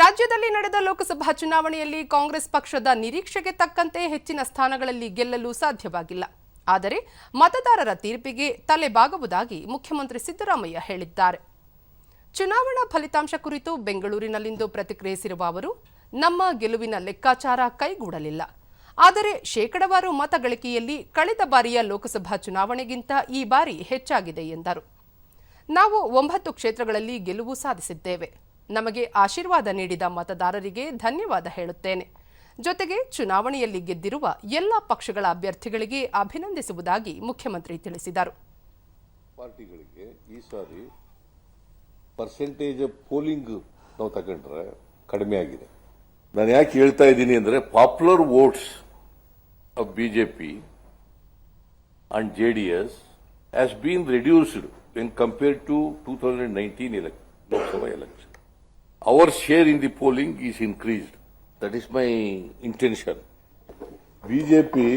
ರಾಜ್ಯದಲ್ಲಿ ನಡೆದ ಲೋಕಸಭಾ ಚುನಾವಣೆಯಲ್ಲಿ ಕಾಂಗ್ರೆಸ್ ಪಕ್ಷದ ನಿರೀಕ್ಷೆಗೆ ತಕ್ಕಂತೆ ಹೆಚ್ಚಿನ ಸ್ಥಾನಗಳಲ್ಲಿ ಗೆಲ್ಲಲು ಸಾಧ್ಯವಾಗಿಲ್ಲ. ಆದರೆ ಮತದಾರರ ತೀರ್ಪಿಗೆ ತಲೆಬಾಗುವುದಾಗಿ ಮುಖ್ಯಮಂತ್ರಿ ಸಿದ್ದರಾಮಯ್ಯ ಹೇಳಿದ್ದಾರೆ. ಚುನಾವಣಾ ಫಲಿತಾಂಶ ಕುರಿತು ಬೆಂಗಳೂರಿನಲ್ಲಿಂದು ಪ್ರತಿಕ್ರಿಯಿಸಿರುವ ಅವರು, ನಮ್ಮ ಗೆಲುವಿನ ಲೆಕ್ಕಾಚಾರ ಕೈಗೂಡಲಿಲ್ಲ. ಆದರೆ ಶೇಕಡವಾರು ಮತಗಳಿಕೆಯಲ್ಲಿ ಕಳೆದ ಬಾರಿಯ ಲೋಕಸಭಾ ಚುನಾವಣೆಗಿಂತ ಈ ಬಾರಿ ಹೆಚ್ಚಾಗಿದೆ ಎಂದರು. ನಾವು ಒಂಬತ್ತು ಕ್ಷೇತ್ರಗಳಲ್ಲಿ ಗೆಲುವು ಸಾಧಿಸಿದ್ದೇವೆ. ನಮಗೆ ಆಶೀರ್ವಾದ ನೀಡಿದ ಮತದಾರರಿಗೆ ಧನ್ಯವಾದ ಹೇಳುತ್ತೇನೆ. ಜೊತೆಗೆ ಚುನಾವಣೆಯಲ್ಲಿ ಗೆದ್ದಿರುವ ಎಲ್ಲ ಪಕ್ಷಗಳ ಅಭ್ಯರ್ಥಿಗಳಿಗೆ ಅಭಿನಂದಿಸುವುದಾಗಿ ಮುಖ್ಯಮಂತ್ರಿ ತಿಳಿಸಿದರು. ಪಾರ್ಟಿಗಳಿಗೆ ಈ ಸಾರಿ ಪರ್ಸೆಂಟೇಜ್ ಪೋಲಿಂಗ್ ನಾವು ತಗೊಂಡ್ರೆ ಕಡಿಮೆ ಆಗಿದೆ. ನಾನು ಯಾಕೆ ಹೇಳ್ತಾ ಇದ್ದೀನಿ ಅಂದರೆ popular votes of P and J D S has been reduced in compared to two thousand nineteen Lok Sabha election our share in the polling is increased that is my intention BJP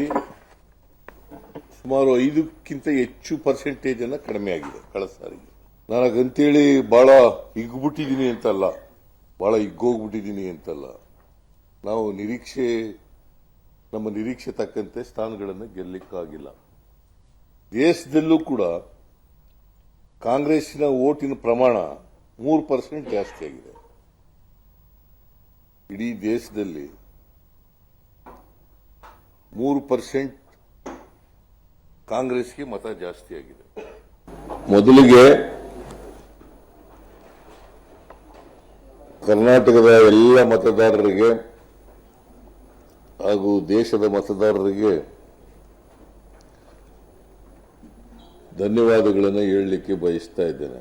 ಸುಮಾರು ಐದಕ್ಕಿಂತ ಹೆಚ್ಚು percentage ಅನ್ನ ಕಡಿಮೆ ಆಗಿದೆ ಕಳೆದ ಸಾರಿಗೆ. ನನಗಂತೇಳಿ ಬಹಳ ಹಿಗ್ಬಿಟ್ಟಿದ್ದೀನಿ ಅಂತಲ್ಲ ಬಹಳ ಹಿಗ್ಗೋಗ್ಬಿಟ್ಟಿದ್ದೀನಿ ಅಂತಲ್ಲ. ನಾವು ನಿರೀಕ್ಷೆ, ನಮ್ಮ ನಿರೀಕ್ಷೆ ತಕ್ಕಂತೆ ಸ್ಥಾನಗಳನ್ನು ಗೆಲ್ಲಕ್ಕಾಗಿಲ್ಲ. ದೇಶದಲ್ಲೂ ಕೂಡ ಕಾಂಗ್ರೆಸ್ಸಿನ ಓಟಿನ ಪ್ರಮಾಣ ಮೂರು ಪರ್ಸೆಂಟ್ ಜಾಸ್ತಿ ಆಗಿದೆ. ಇಡೀ ದೇಶದಲ್ಲಿ ಮೂರು ಪರ್ಸೆಂಟ್ ಕಾಂಗ್ರೆಸ್ಗೆ ಮತ ಜಾಸ್ತಿ ಆಗಿದೆ. ಮೊದಲಿಗೆ ಕರ್ನಾಟಕದ ಎಲ್ಲ ಮತದಾರರಿಗೆ ಹಾಗೂ ದೇಶದ ಮತದಾರರಿಗೆ ಧನ್ಯವಾದಗಳನ್ನು ಹೇಳಲಿಕ್ಕೆ ಬಯಸ್ತಾ ಇದ್ದೇನೆ.